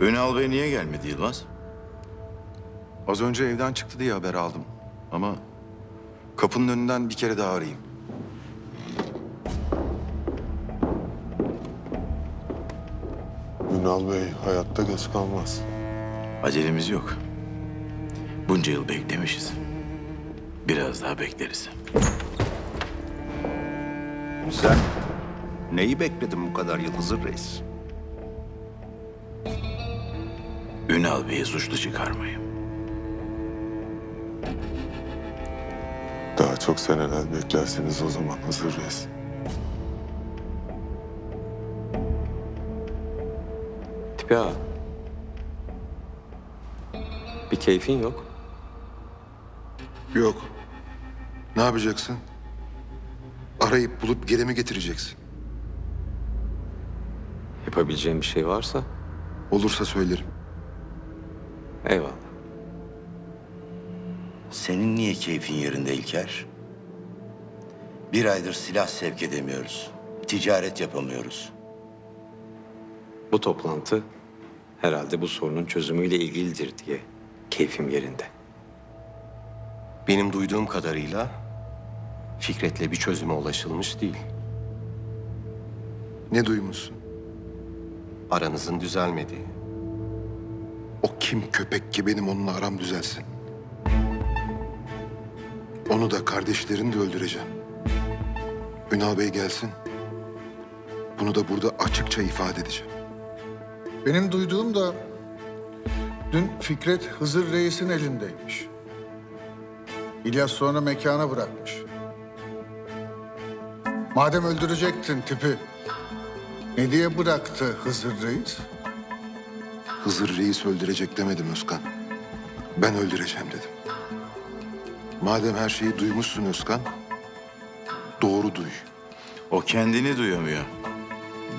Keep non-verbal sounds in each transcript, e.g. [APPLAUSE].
Ünal Bey niye gelmedi Yılmaz? Az önce evden çıktı diye haber aldım. Ama kapının önünden bir kere daha arayayım. Ünal Bey hayatta geç kalmaz. Acelemiz yok. Bunca yıl beklemişiz. Biraz daha bekleriz. Sen neyi bekledin bu kadar yıl Hızır Reis? Ünal Bey'i suçlu çıkarmayı. Daha çok seneler beklersiniz o zaman Hızır Reis. Tipi ağa. Bir keyfin yok. Yok. Ne yapacaksın? Arayıp bulup geri mi getireceksin? Yapabileceğim bir şey varsa Olursa söylerim. Eyvallah. Senin niye keyfin yerinde İlker? Bir aydır silah sevk edemiyoruz. Ticaret yapamıyoruz. Bu toplantı herhalde bu sorunun çözümüyle ilgilidir diye keyfim yerinde. Benim duyduğum kadarıyla Fikret'le bir çözüme ulaşılmış değil. Ne duymuşsun? Aranızın düzelmediği. O kim köpek ki benim onunla aram düzelsin? Onu da kardeşlerini de öldüreceğim. Ünal Bey gelsin. Bunu da burada açıkça ifade edeceğim. Benim duyduğum da dün Fikret Hızır Reis'in elindeymiş. İlyas sonra mekana bırakmış. Madem öldürecektin tipi, ne diye bıraktı Hızır Reis? Hızır Reis öldürecek demedim Özkan. Ben öldüreceğim dedim. Madem her şeyi duymuşsun Özkan, doğru duy. O kendini duyamıyor.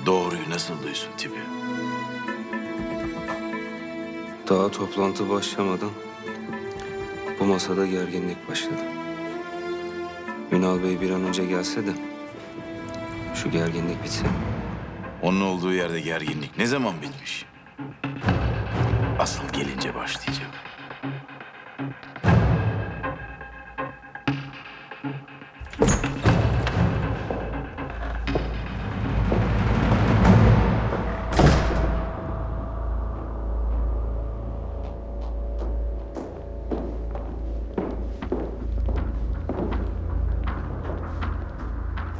Doğruyu nasıl duysun tipi? Daha toplantı başlamadan bu masada gerginlik başladı. Ünal Bey bir an önce gelse de şu gerginlik bitse. Onun olduğu yerde gerginlik ne zaman bitmiş? Gelince başlayacak.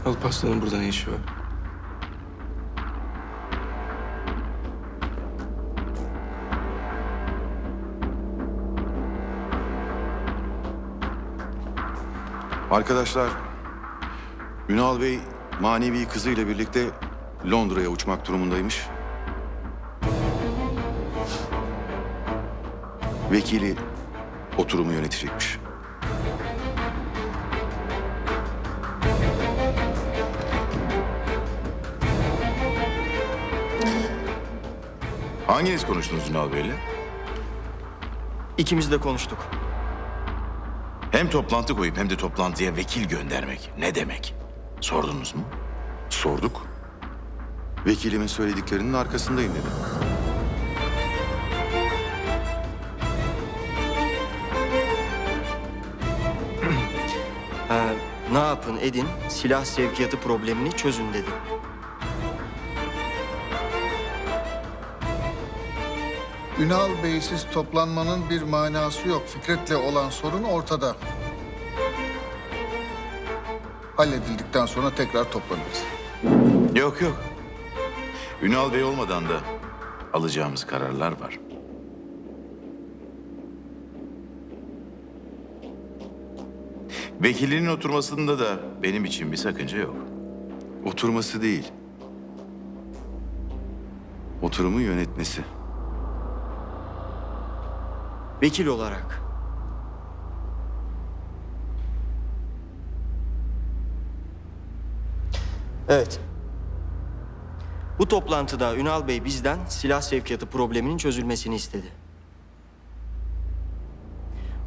Alparslan'ın burada ne işi var? Arkadaşlar, Ünal Bey manevi kızıyla birlikte Londra'ya uçmak durumundaymış. Vekili oturumu yönetecekmiş. Hanginiz konuştunuz Ünal Bey'le? İkimiz de konuştuk. Hem toplantı koyup hem de toplantıya vekil göndermek ne demek? Sordunuz mu? Sorduk. Vekilimin söylediklerinin arkasındayım dedi. [CLEARS THROAT] Ha, ne yapın edin silah sevkiyatı problemini çözün dedi. Ünal Bey'siz toplanmanın bir manası yok. Fikret'le olan sorun ortada. Halledildikten sonra tekrar toplanırız. Yok yok. Ünal Bey olmadan da alacağımız kararlar var. Vekilinin oturmasında da benim için bir sakınca yok. Oturması değil. Oturumu yönetmesi. Vekil olarak. Evet. Bu toplantıda Ünal Bey bizden silah sevkiyatı probleminin çözülmesini istedi.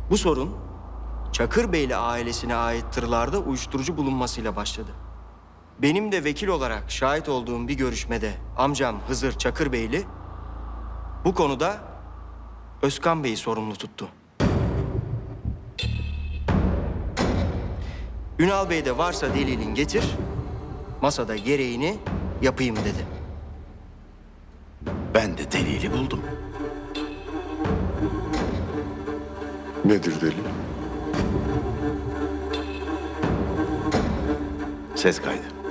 Bu sorun Çakır Beyli ailesine ait tırlarda uyuşturucu bulunmasıyla başladı. Benim de vekil olarak şahit olduğum bir görüşmede amcam Hızır Çakır Beyli bu konuda Özkan Bey'i sorumlu tuttu. Ünal Bey de varsa delilin getir, masada gereğini yapayım dedi. Ben de delili buldum. Nedir delil? Ses kaydı.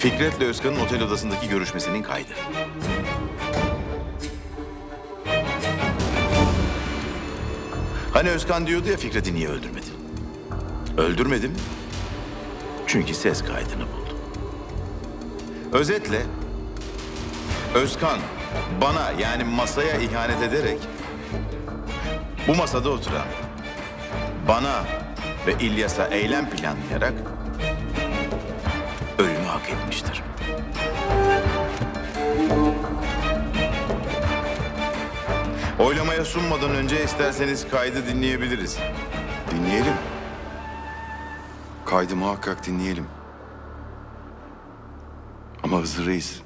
Fikret'le Özkan'ın otel odasındaki görüşmesinin kaydı. Hani Özkan diyordu ya Fikret'i niye öldürmedin? Öldürmedim. Çünkü ses kaydını buldum. Özetle Özkan bana yani masaya ihanet ederek bu masada oturan bana ve İlyas'a eylem planlayarak hak etmiştir. Oylamaya sunmadan önce isterseniz kaydı dinleyebiliriz. Dinleyelim. Kaydı muhakkak dinleyelim. Ama Hızır Reis...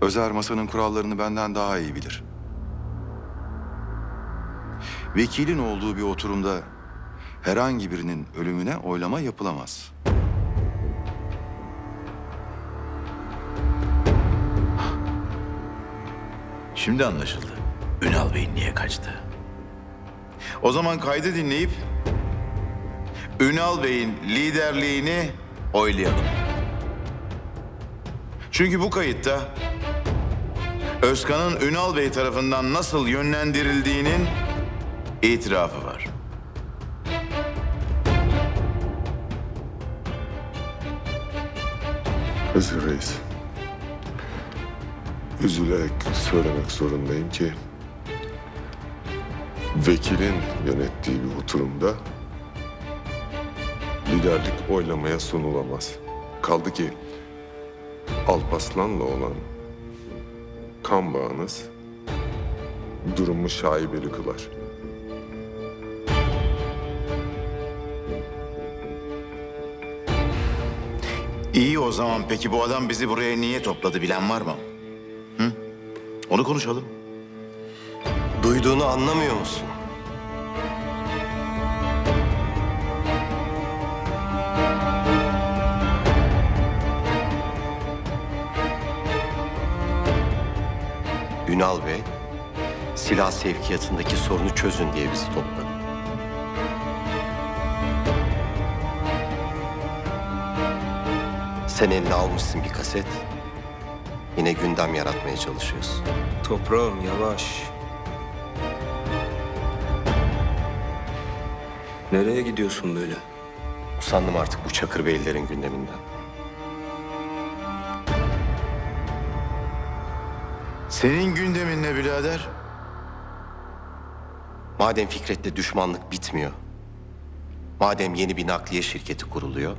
Özer masanın kurallarını benden daha iyi bilir. Vekilin olduğu bir oturumda herhangi birinin ölümüne oylama yapılamaz. Şimdi anlaşıldı. Ünal Bey niye kaçtı? O zaman kaydı dinleyip Ünal Bey'in liderliğini oylayalım. Çünkü bu kayıtta Özkan'ın Ünal Bey tarafından nasıl yönlendirildiğinin itirafı var. Hızır Reis. Üzülerek söylemek zorundayım ki... ...vekilin yönettiği bir oturumda... ...liderlik oylamaya sunulamaz. Kaldı ki... Alpaslan'la olan... ...kan bağınız... ...durumu şaibeli kılar. İyi o zaman peki bu adam bizi buraya niye topladı bilen var mı? Onu konuşalım. Duyduğunu anlamıyor musun? Ünal Bey, silah sevkiyatındaki sorunu çözün diye bizi topladı. Sen eline almışsın bir kaset. Yine gündem yaratmaya çalışıyorsun. Toprağım yavaş. Nereye gidiyorsun böyle? Usandım artık bu Çakır Beylerin gündeminden. Senin gündemin ne birader? Madem Fikret'le düşmanlık bitmiyor. Madem yeni bir nakliye şirketi kuruluyor.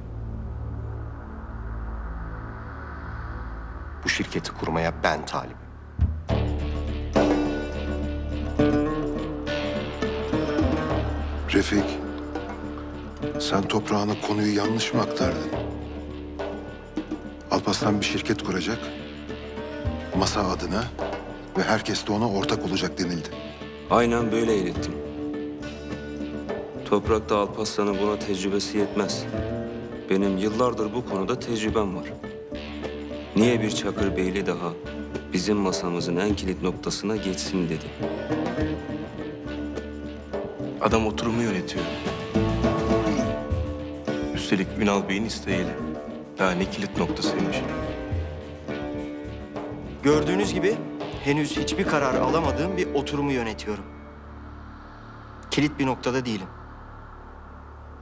Bu şirketi kurmaya ben talibim. Refik, sen toprağına konuyu yanlış mı aktardın? Alparslan bir şirket kuracak. Masa adına ve herkes de ona ortak olacak denildi. Aynen böyle ilettim. Toprakta Alparslan'ın buna tecrübesi yetmez. Benim yıllardır bu konuda tecrübem var. Niye bir Çakır Beyli daha bizim masamızın en kilit noktasına geçsin dedi. Adam oturumu yönetiyor. Üstelik Ünal Bey'in isteğiyle. Daha ne kilit noktasıymış. Gördüğünüz gibi henüz hiçbir karar alamadığım bir oturumu yönetiyorum. Kilit bir noktada değilim.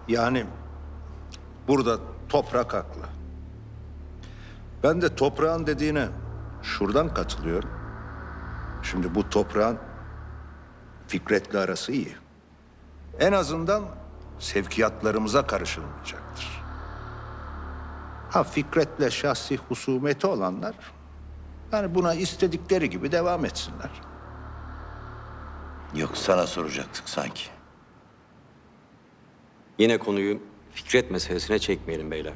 Yani burada toprak haklı. Ben de toprağın dediğine şuradan katılıyorum. Şimdi bu toprağın Fikret'le arası iyi. En azından sevkiyatlarımıza karışılmayacaktır. Ha Fikret'le şahsi husumeti olanlar yani buna istedikleri gibi devam etsinler. Yok sana soracaktık sanki. Yine konuyu Fikret meselesine çekmeyelim beyler.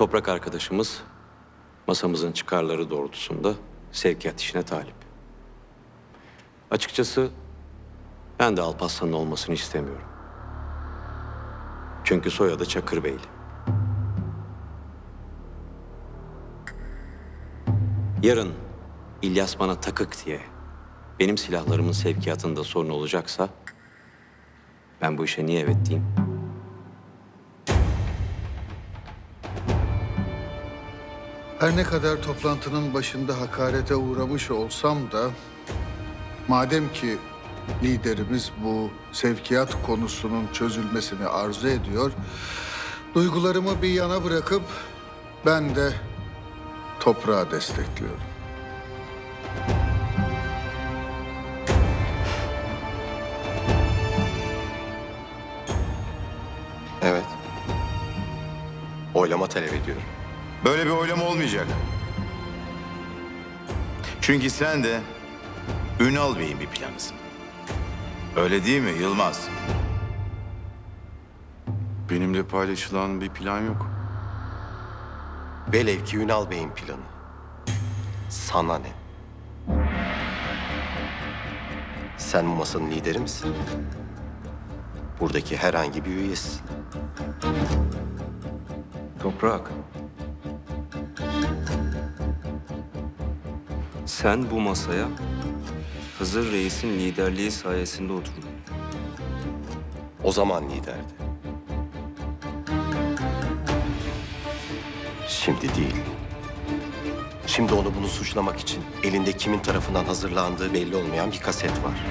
Toprak arkadaşımız masamızın çıkarları doğrultusunda sevkiyat işine talip. Açıkçası ben de Alparslan'ın olmasını istemiyorum. Çünkü soyadı Çakırbeyli. Yarın İlyas bana takık diye benim silahlarımın sevkiyatında sorun olacaksa ben bu işe niye evet diyeyim? Her ne kadar toplantının başında hakarete uğramış olsam da madem ki liderimiz bu sevkiyat konusunun çözülmesini arzu ediyor, duygularımı bir yana bırakıp ben de toprağı destekliyorum. Evet. Oylama talep ediyorum. Böyle bir oylama olmayacak. Çünkü sen de Ünal Bey'in bir planısın. Öyle değil mi Yılmaz? Benimle paylaşılan bir plan yok. Velev ki Ünal Bey'in planı. Sana ne? Sen bu masanın lideri misin? Buradaki herhangi bir üyesisin. Toprak. Sen bu masaya Hızır Reis'in liderliği sayesinde oturdun. O zaman liderdi. Şimdi değil. Şimdi onu bunu suçlamak için elinde kimin tarafından hazırlandığı belli olmayan bir kaset var.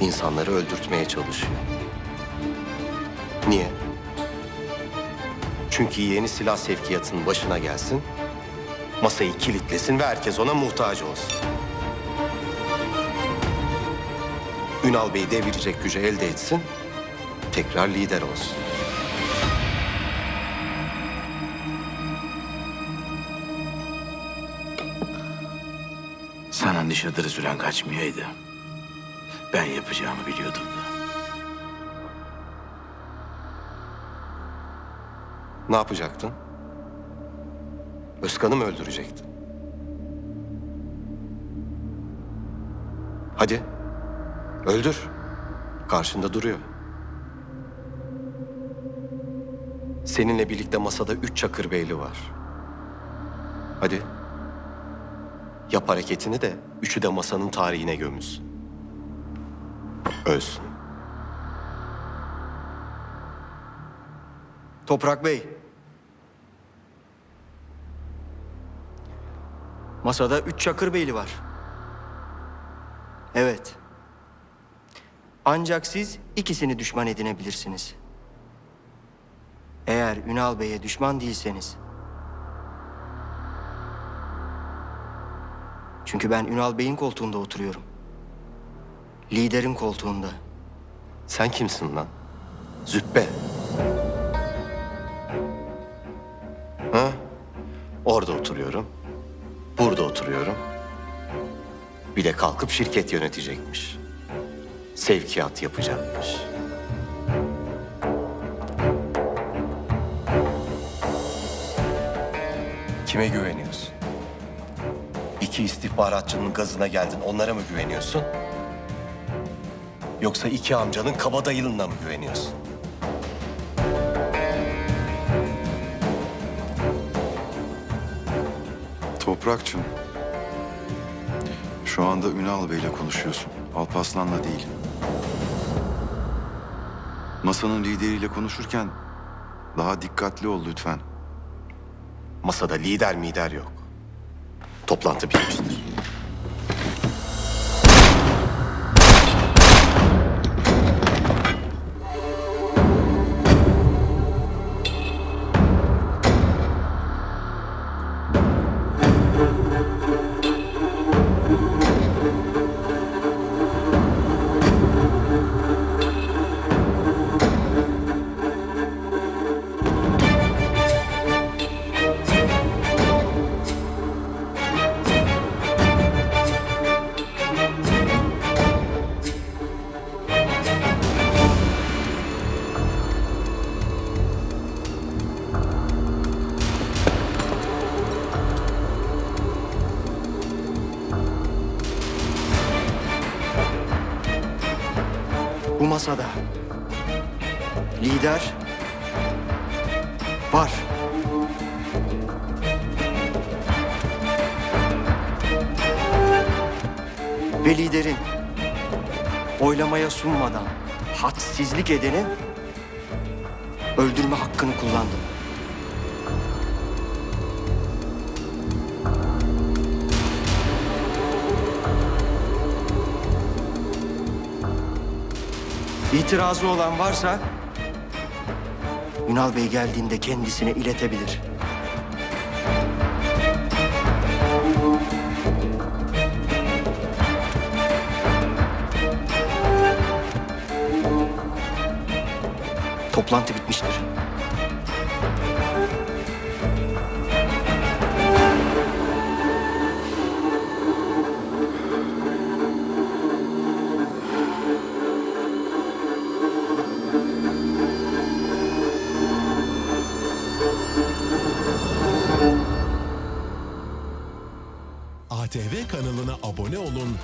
İnsanları öldürtmeye çalışıyor. Niye? Çünkü yeni silah sevkiyatının başına gelsin, masayı kilitlesin ve herkes ona muhtaç olsun. Ünal Bey'i devirecek gücü elde etsin, tekrar lider olsun. Sana nişadırı süren kaçmayaydı. Ben yapacağımı biliyordum da. Ne yapacaktın? Özkan'ı mı öldürecektin? Hadi. Öldür. Karşında duruyor. Seninle birlikte masada üç Çakır Beyli var. Hadi. Yap hareketini de üçü de masanın tarihine gömülsün. Ölsün. Toprak Bey. Masada üç Çakır Beyli var. Evet. Ancak siz ikisini düşman edinebilirsiniz. Eğer Ünal Bey'e düşman değilseniz. Çünkü ben Ünal Bey'in koltuğunda oturuyorum. Liderin koltuğunda. Sen kimsin lan? Züppe. Ha? Orada oturuyorum. Burada oturuyorum. Bir de kalkıp şirket yönetecekmiş. Sevkiyat yapacakmış. Kime güveniyorsun? İki istihbaratçının gazına geldin, onlara mı güveniyorsun? Yoksa iki amcanın kabadayılığına mı güveniyorsun? Toprakçım. Şu anda Ünal Bey'le konuşuyorsun. Alpaslan'la değil. Masanın lideriyle konuşurken daha dikkatli ol lütfen. Masada lider mider yok. Toplantı bitmiştir. Bu masada lider var. Ve liderin oylamaya sunmadan hadsizlik edeni öldürme hakkını kullandım. İtirazı olan varsa Ünal Bey geldiğinde kendisine iletebilir. Toplantı bitmiştir.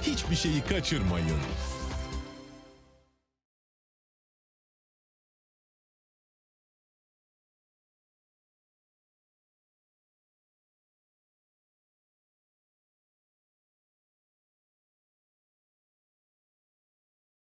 Hiçbir şeyi kaçırmayın.